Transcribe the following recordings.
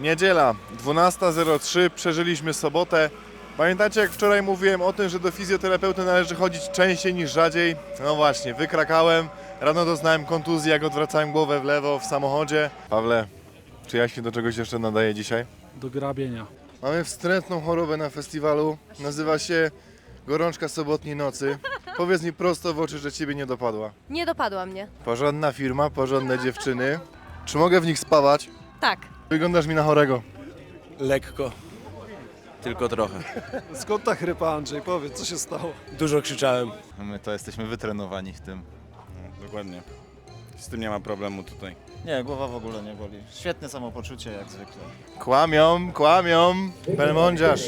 Niedziela, 12.03, przeżyliśmy sobotę. Pamiętacie, jak wczoraj mówiłem o tym, że do fizjoterapeuty należy chodzić częściej niż rzadziej? No właśnie, wykrakałem. Rano doznałem kontuzji, jak odwracałem głowę w lewo w samochodzie. Pawle, czy ja się do czegoś jeszcze nadaję dzisiaj? do grabienia. Mamy wstrętną chorobę na festiwalu. Nazywa się gorączka sobotniej nocy. Powiedz mi prosto w oczy, że ciebie nie dopadła. Nie dopadła mnie. Porządna firma, porządne dziewczyny. Czy mogę w nich spawać? Tak. Wyglądasz mi na chorego. Lekko. Tylko trochę. Skąd ta chrypa, Andrzej? Powiedz, co się stało? Dużo krzyczałem. My to jesteśmy wytrenowani w tym. Dokładnie. Z tym nie ma problemu tutaj. Nie, głowa w ogóle nie boli. Świetne samopoczucie jak zwykle. Kłamią, kłamią. Pelmądziarz,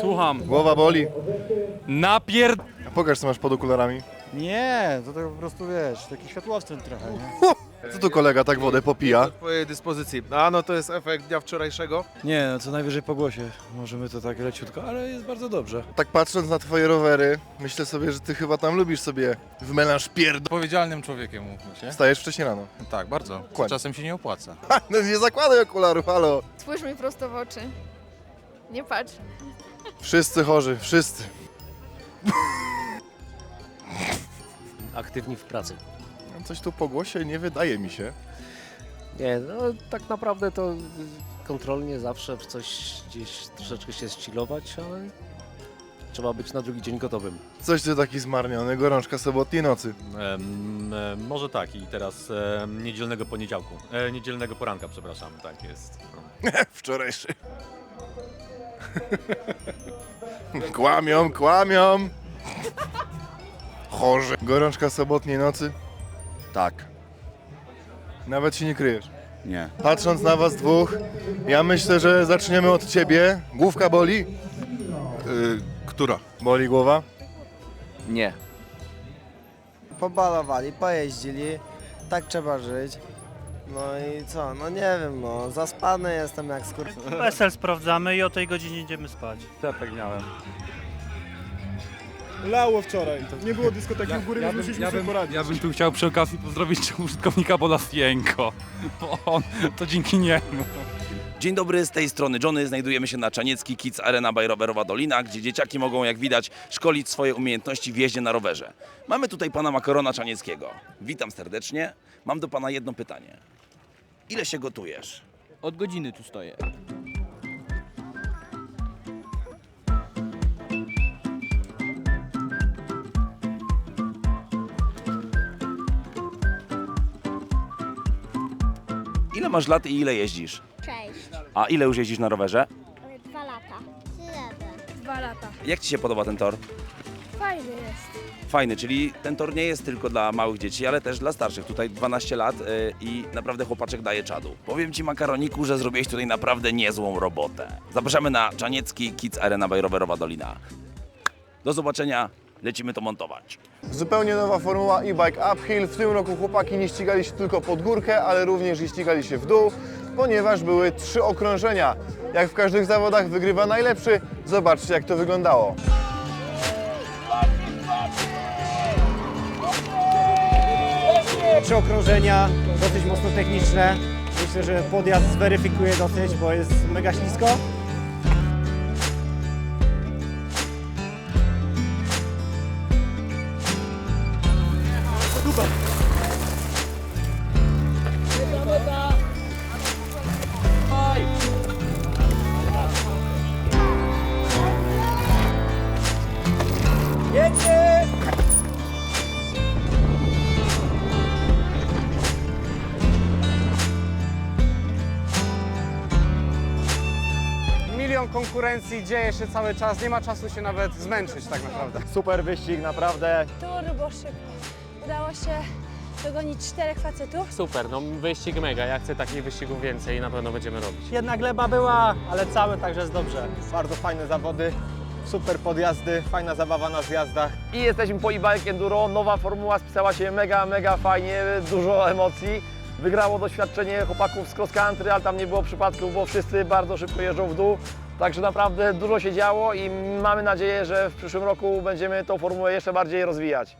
Słucham. głowa boli. Napier... A Pokaż, co masz pod okularami. Nie, to tak po prostu wiesz, taki światłowstręt trochę, nie? Co tu kolega tak wodę popija? twojej dyspozycji. A no to jest efekt dnia wczorajszego. Nie, no co najwyżej po głosie. Możemy to tak leciutko, ale jest bardzo dobrze. Tak patrząc na twoje rowery, myślę sobie, że ty chyba tam lubisz sobie w melanż pierd... Odpowiedzialnym człowiekiem, mówmy się. Wstajesz wcześniej rano. Tak, bardzo. Kłań. Czasem się nie opłaca. Ha, no nie zakładaj okularów, halo. Spójrz mi prosto w oczy. Nie patrz. Wszyscy chorzy, wszyscy. aktywni w pracy. Coś tu po głosie nie wydaje mi się. Nie, no tak naprawdę to kontrolnie zawsze w coś gdzieś troszeczkę się ścilować, ale trzeba być na drugi dzień gotowym. Coś ty taki zmarniony, gorączka sobotniej nocy. Em, e, może tak i teraz e, niedzielnego poniedziałku. E, niedzielnego poranka, przepraszam, tak jest. No. Wczorajszy. kłamią, kłamią. Chorzy. Gorączka sobotniej nocy? Tak. Nawet się nie kryjesz. Nie. Patrząc na was dwóch, ja myślę, że zaczniemy od ciebie. Główka boli? Yy, która? Boli głowa? Nie. pobalowali, pojeździli, tak trzeba żyć. No i co, no nie wiem, no zaspany jestem jak skur... PESEL sprawdzamy i o tej godzinie idziemy spać. Ja miałem. Lało wczoraj. Nie było dyskoteki u góry, ja, więc bym, musieliśmy ja, sobie poradzić. ja bym tu chciał przy okazji pozdrowić użytkownika Bolasienko, bo on, to dzięki niemu. Dzień dobry, z tej strony Johnny. Znajdujemy się na Czaniecki Kids Arena by Rowerowa Dolina, gdzie dzieciaki mogą, jak widać, szkolić swoje umiejętności w jeździe na rowerze. Mamy tutaj pana Makarona Czanieckiego. Witam serdecznie. Mam do pana jedno pytanie. Ile się gotujesz? Od godziny tu stoję. Ile masz lat i ile jeździsz? Cześć. A ile już jeździsz na rowerze? Dwa lata. Dwa lata. Jak ci się podoba ten tor? Fajny jest. Fajny, czyli ten tor nie jest tylko dla małych dzieci, ale też dla starszych. Tutaj 12 lat y, i naprawdę chłopaczek daje czadu. Powiem Ci, Makaroniku, że zrobiłeś tutaj naprawdę niezłą robotę. Zapraszamy na Czaniecki Kids Arena by Rowerowa Dolina. Do zobaczenia, lecimy to montować. Zupełnie nowa formuła e-bike uphill. W tym roku chłopaki nie ścigali się tylko pod górkę, ale również i ścigali się w dół, ponieważ były trzy okrążenia. Jak w każdych zawodach wygrywa najlepszy. Zobaczcie jak to wyglądało. Trzy okrążenia, dosyć mocno techniczne. Myślę, że podjazd zweryfikuje dosyć, bo jest mega ślisko. Konkurencji, dzieje się cały czas, nie ma czasu się nawet zmęczyć tak naprawdę. Super wyścig, naprawdę. Turbo szybko. Udało się dogonić czterech facetów. Super, no wyścig mega, ja chcę takich wyścigów więcej i na pewno będziemy robić. Jedna gleba była, ale całe, także jest dobrze. Bardzo fajne zawody, super podjazdy, fajna zabawa na zjazdach. I jesteśmy po e-bike enduro. Nowa formuła spisała się mega, mega fajnie, dużo emocji. Wygrało doświadczenie chłopaków z cross country, ale tam nie było przypadków, bo wszyscy bardzo szybko jeżdżą w dół. Także naprawdę dużo się działo i mamy nadzieję, że w przyszłym roku będziemy tą formułę jeszcze bardziej rozwijać.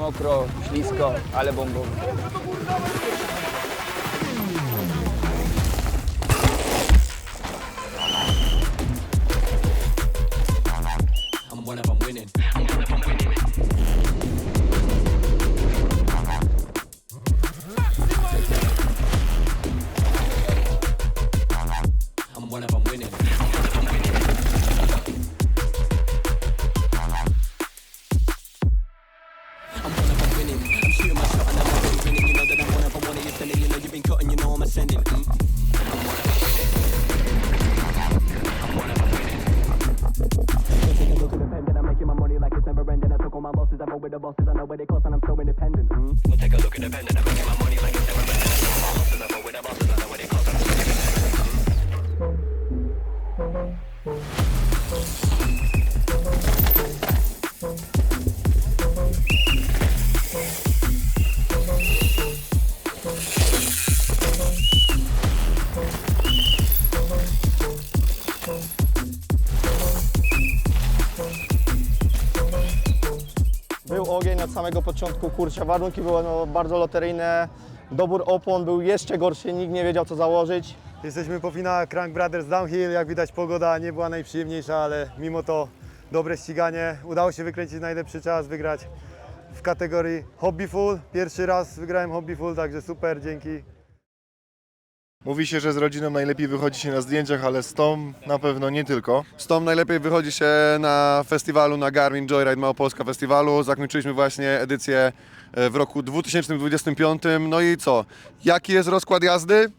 mokro, ślisko, ale bombowo. Był ogień od samego początku, kurczę, warunki były no, bardzo loteryjne. Dobór opon był jeszcze gorszy, nikt nie wiedział co założyć. Jesteśmy po finałach Crank Brothers Downhill. Jak widać pogoda nie była najprzyjemniejsza, ale mimo to dobre ściganie. Udało się wykręcić najlepszy czas, wygrać w kategorii Hobby Full. Pierwszy raz wygrałem Hobby Full, także super, dzięki. Mówi się, że z rodziną najlepiej wychodzi się na zdjęciach, ale z tą na pewno nie tylko. Z tą najlepiej wychodzi się na festiwalu, na Garmin Joyride Małopolska Festiwalu. Zakończyliśmy właśnie edycję e, w roku 2025. No i co? Jaki jest rozkład jazdy?